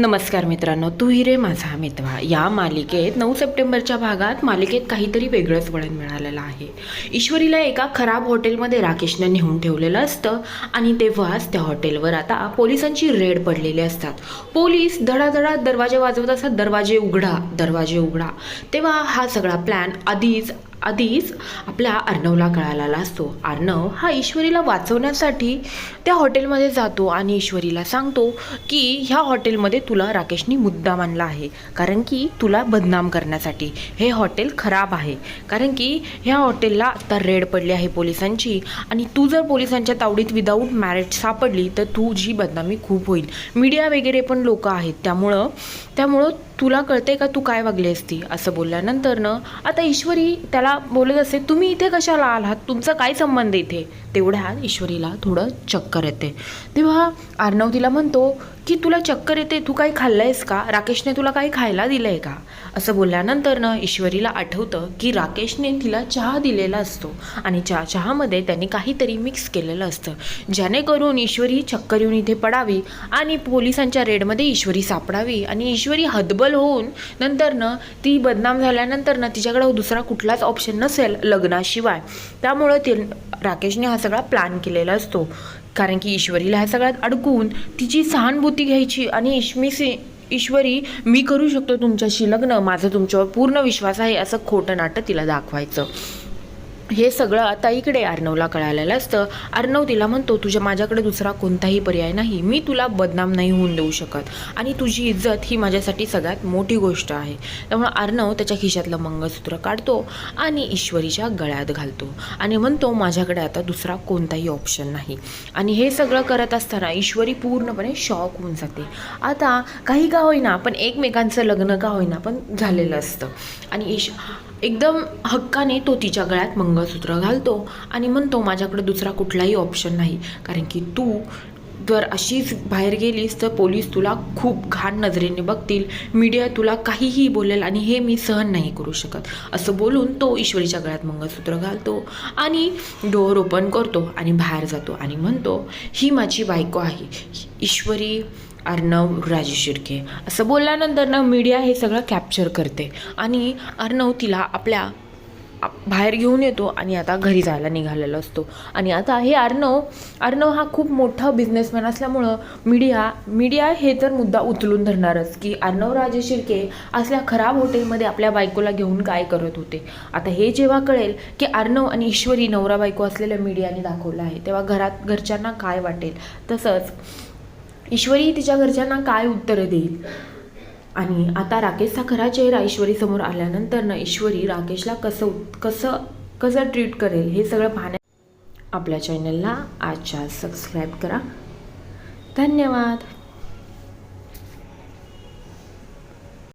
नमस्कार मित्रांनो तू हिरे माझा मितवा. या मालिकेत नऊ सप्टेंबरच्या भागात मालिकेत काहीतरी वेगळंच वळण मिळालेलं आहे. ईश्वरीला एका खराब हॉटेलमध्ये राकेशने नेऊन ठेवलेलं असतं आणि तेव्हाच त्या हॉटेलवर आता पोलिसांची रेड पडलेली असतात. पोलीस धडाधडा दरवाजे वाजवत असतात दरवाजे उघडा दरवाजे उघडा. तेव्हा हा सगळा प्लॅन आधीच आधीच आपल्या अर्णवला कळालेला असतो. अर्णव हा ईश्वरीला वाचवण्यासाठी त्या हॉटेलमध्ये जातो आणि ईश्वरीला सांगतो की ह्या हॉटेलमध्ये तुला राकेशनी मुद्दा मानला आहे. कारण की तुला बदनाम करण्यासाठी हे हॉटेल खराब आहे. कारण की ह्या हॉटेलला आत्ता रेड पडली आहे पोलिसांची आणि तू जर पोलिसांच्या तावडीत विदाऊट मॅरेज सापडली तर तुझी बदनामी खूप होईल. मीडिया वगैरे पण लोक आहेत. त्यामुळं त्यामुळं तुला कळते का तू काय वागली असती? असं बोलल्यानंतर न आता ईश्वरी त्याला बोलत असते तुम्ही इथे कशाला आलात? तुमचा काय संबंध इथे? तेवढ्या ईश्वरीला थोडं चक्कर येते. तेव्हा आर्णव तिला म्हणतो की तुला चक्कर येते? तू काही खाल्लं आहेस का? राकेशने तुला काही खायला दिलं आहे का? असं बोलल्यानंतर न ईश्वरीला आठवतं की राकेशने तिला चहा दिलेला असतो आणि चहा चहामध्ये त्यांनी काहीतरी मिक्स केलेलं असतं. जेणेकरून ईश्वरी चक्कर येऊन इथे पडावी आणि पोलिसांच्या रेडमध्ये ईश्वरी सापडावी आणि ईश्वरी हतबल होऊन नंतर न ती बदनाम झाल्यानंतर ना तिच्याकडे दुसरा कुठलाच ऑप्शन नसेल लग्नाशिवाय. त्यामुळं ते राकेशने हा सगळा प्लॅन केलेला असतो. कारण की ईश्वरीला ह्या सगळ्यात अडकून तिची सहानुभूती घ्यायची आणि इश्मीसी ईश्वरी मी करू शकतो तुमच्याशी लग्न माझं तुमच्यावर पूर्ण विश्वास आहे असं खोटं नाटक तिला दाखवायचं. हे सगळं आता इकडे अर्णवला कळालेलं असतं. अर्णव तिला म्हणतो तुझ्या माझ्याकडे दुसरा कोणताही पर्याय नाही. मी तुला बदनाम नाही होऊन देऊ शकत. आणि तुझी इज्जत ही माझ्यासाठी सगळ्यात मोठी गोष्ट आहे. त्यामुळे अर्णव त्याच्या खिशातलं मंगळसूत्र काढतो आणि ईश्वरीच्या गळ्यात घालतो आणि म्हणतो माझ्याकडे आता दुसरा कोणताही ऑप्शन नाही. आणि हे सगळं करत असताना ईश्वरी पूर्णपणे शॉक होऊन जाते. आता काही का होईना पण एकमेकांचं लग्न का होईना पण झालेलं असतं. आणि ईश एकदम हक्काने तो तिच्या गळ्यात मंगळसूत्र घालतो आणि म्हणतो माझ्याकडे दुसरा कुठलाही ऑप्शन नाही. कारण की तू जर अशीच बाहेर गेलीस तर पोलीस तुला खूप घाण नजरेने बघतील. मीडिया तुला काहीही बोलेल आणि हे मी सहन नाही करू शकत. असं बोलून तो ईश्वरीच्या गळ्यात मंगळसूत्र घालतो आणि डोअर ओपन करतो आणि बाहेर जातो आणि म्हणतो ही माझी बायको आहे. ईश्वरी अर्णव राजू शिर्के. असं बोलल्यानंतर ना मीडिया हे सगळं कॅप्चर करते. आणि अर्णव तिला आपल्या बाहेर घेऊन येतो आणि आता घरी जायला निघालेला असतो. आणि आता हे अर्णव अर्णव हा खूप मोठा बिझनेसमॅन असल्यामुळं मीडिया मीडिया हे तर मुद्दा उचलून धरणारच की अर्णव राजे शिर्के असल्या खराब हॉटेलमध्ये आपल्या बायकोला घेऊन काय करत होते. आता हे जेव्हा कळेल की अर्णव आणि ईश्वरी नवरा बायको असलेल्या मीडियाने दाखवलं आहे तेव्हा घरात घरच्यांना काय वाटेल? तसंच ईश्वरी तिच्या घरच्यांना काय उत्तरं देईल? आणि आता राकेशचा खरा चेहरा ईश्वरीसमोर आल्यानंतर ना ईश्वरी राकेशला कसं कसं कसं ट्रीट करेल हे सगळं पाहण्या आपल्या चॅनलला आजच्या सबस्क्राईब करा. धन्यवाद.